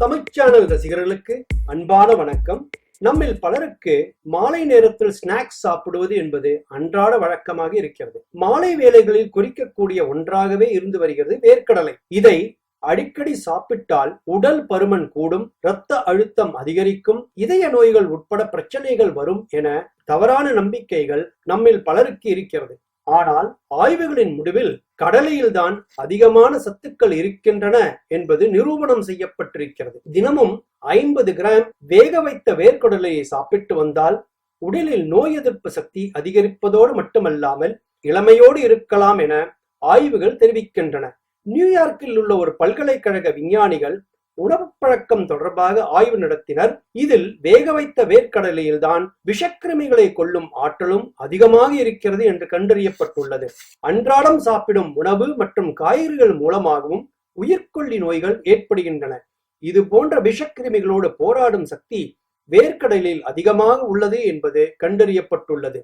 Tamil channel ரசிகர்களுக்கு அன்பான வணக்கம். நம்மில் பலருக்கு மாலை நேரத்தில் ஸ்நாக்ஸ் சாப்பிடுவது என்பது அன்றாட வழக்கமாக இருக்கிறது. மாலை வேளைகளில் குறிக்கக்கூடிய ஒன்றாகவே இருந்து வருகிறது வேர்க்கடலை. இதை அடிக்கடி சாப்பிட்டால் உடல் பருமன் கூடும் இரத்த அழுத்தம் அதிகரிக்கும் இதய நோய்கள் உட்பட பிரச்சனைகள் வரும் என தவறான நம்பிக்கைகள் நம்மில் பலருக்கு இருக்கிறது. ஆனால் ஆய்வுகளின் முடிவில் கடலையில்தான் அதிகமான சத்துக்கள் இருக்கின்றன என்பது நிரூபணம் செய்யப்பட்டிருக்கிறது. தினமும் ஐம்பது கிராம் வேக வைத்த வேர்க்கடலையை சாப்பிட்டு வந்தால் உடலில் நோய் எதிர்ப்பு சக்தி அதிகரிப்பதோடு மட்டுமல்லாமல் இளமையோடு இருக்கலாம் என ஆய்வுகள் தெரிவிக்கின்றன. நியூயார்க்கில் உள்ள ஒரு பல்கலைக்கழக விஞ்ஞானிகள் உணவு பழக்கம் தொடர்பாக ஆய்வு நடத்தினர். இதில் வேக வைத்த வேர்க்கடலையில்தான் விஷக்கிருமிகளை கொல்லும் ஆற்றலும் அதிகமாக இருக்கிறது என்று கண்டறியப்பட்டுள்ளது. அன்றாடம் சாப்பிடும் உணவு மற்றும் காய்கறிகள் மூலமாகவும் உயிர்கொல்லி நோய்கள் ஏற்படுகின்றன. இது போன்ற விஷக்கிருமிகளோடு போராடும் சக்தி வேர்க்கடலில் அதிகமாக உள்ளது என்பது கண்டறியப்பட்டுள்ளது.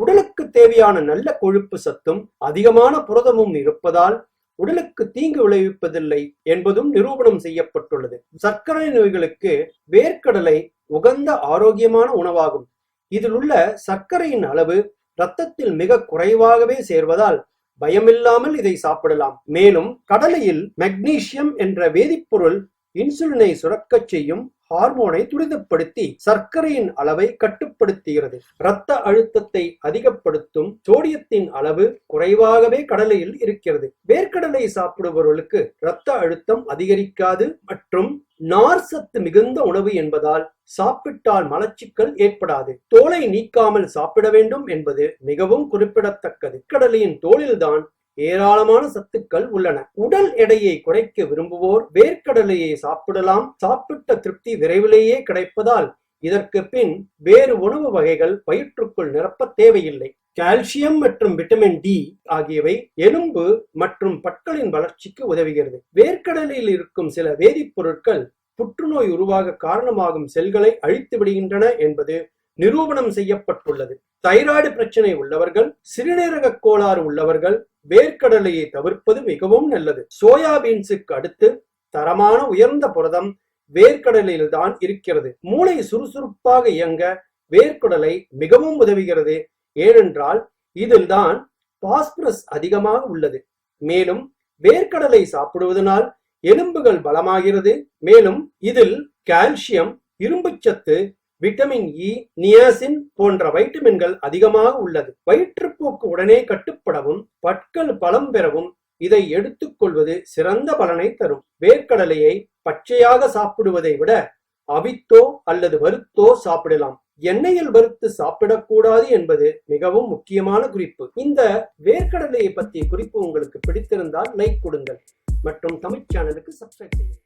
உடலுக்கு தேவையான நல்ல கொழுப்பு சத்தும் அதிகமான புரதமும் இருப்பதால் உடலுக்கு தீங்கு விளைவிப்பதில்லை என்பதும் நிரூபணம் செய்யப்பட்டுள்ளது. சர்க்கரை நோய்களுக்கு வேர்க்கடலை உகந்த ஆரோக்கியமான உணவாகும். இதில் உள்ள சர்க்கரையின் அளவு இரத்தத்தில் மிக குறைவாகவே சேர்வதால் பயமில்லாமல் இதை சாப்பிடலாம். மேலும் கடலையில் மெக்னீசியம் என்ற வேதிப்பொருள் இன்சுலினை சுரக்கச் செய்யும் ஹார்மோனை துரிதப்படுத்தி சர்க்கரையின் அளவை கட்டுப்படுத்துகிறது. இரத்த அழுத்தத்தை அதிகப்படுத்தும் சோடியத்தின் அளவு குறைவாகவே கடலையில் இருக்கிறது. வேர்க்கடலை சாப்பிடுபவர்களுக்கு இரத்த அழுத்தம் அதிகரிக்காது மற்றும் நார் சத்து மிகுந்த உணவு என்பதால் சாப்பிட்டால் மலச்சிக்கல் ஏற்படாது. தோலை நீக்காமல் சாப்பிட வேண்டும் என்பது மிகவும் குறிப்பிடத்தக்கது. கடலையின் தோலில்தான் ஏராளமான சத்துக்கள் உள்ளன. உடல் எடையை குறைக்க விரும்புவோர் வேர்க்கடலையை சாப்பிடலாம். சாப்பிட்ட திருப்தி விரைவிலேயே கிடைப்பதால் இதற்கு பின் வேறு உணவு வகைகள் வயிற்றுக்குள் நிரப்ப தேவையில்லை. கால்சியம் மற்றும் விட்டமின் டி ஆகியவை எலும்பு மற்றும் பற்களின் வளர்ச்சிக்கு உதவுகிறது. வேர்க்கடலையில் இருக்கும் சில வேதிப்பொருட்கள் புற்றுநோய் உருவாக காரணமாகும் செல்களை அழித்து விடுகின்றன என்பது நிரூபணம் செய்யப்பட்டுள்ளது. தைராய்டு பிரச்சனை உள்ளவர்கள் சிறுநீரக கோளாறு உள்ளவர்கள் வேர்க்கடலையை தவிர்ப்பது மிகவும் நல்லது. சோயாபீன்ஸுக்கு அடுத்து தரமான உயர்ந்த புரதம் வேர்க்கடலையில் தான் இருக்கிறது. மூளை சுறுசுறுப்பாக இயங்க வேர்க்கடலை மிகவும் உதவுகிறது. ஏனென்றால் இதில் தான் பாஸ்பரஸ் அதிகமாக உள்ளது. மேலும் வேர்க்கடலை சாப்பிடுவதனால் எலும்புகள் பலமாகிறது. மேலும் இதில் கால்சியம் இரும்புச்சத்து விட்டமின் e, இ நியாசின் போன்ற வைட்டமின்கள் அதிகமாக உள்ளது. வயிற்றுப்போக்கு உடனே கட்டுப்படவும் பற்கள் பலம் பெறவும் இதை எடுத்துக்கொள்வது சிறந்த பலனை தரும். வேர்க்கடலையை பச்சையாக சாப்பிடுவதை விட அவித்தோ அல்லது வறுத்தோ சாப்பிடலாம். எண்ணெயில் வறுத்து சாப்பிடக்கூடாது என்பது மிகவும் முக்கியமான குறிப்பு. இந்த வேர்க்கடலையை பற்றிய குறிப்பு உங்களுக்கு பிடித்திருந்தால் லைக் கொடுங்கள். மற்றும் தமிழ் சேனலுக்கு சப்ஸ்கிரைப் செய்யுங்கள்.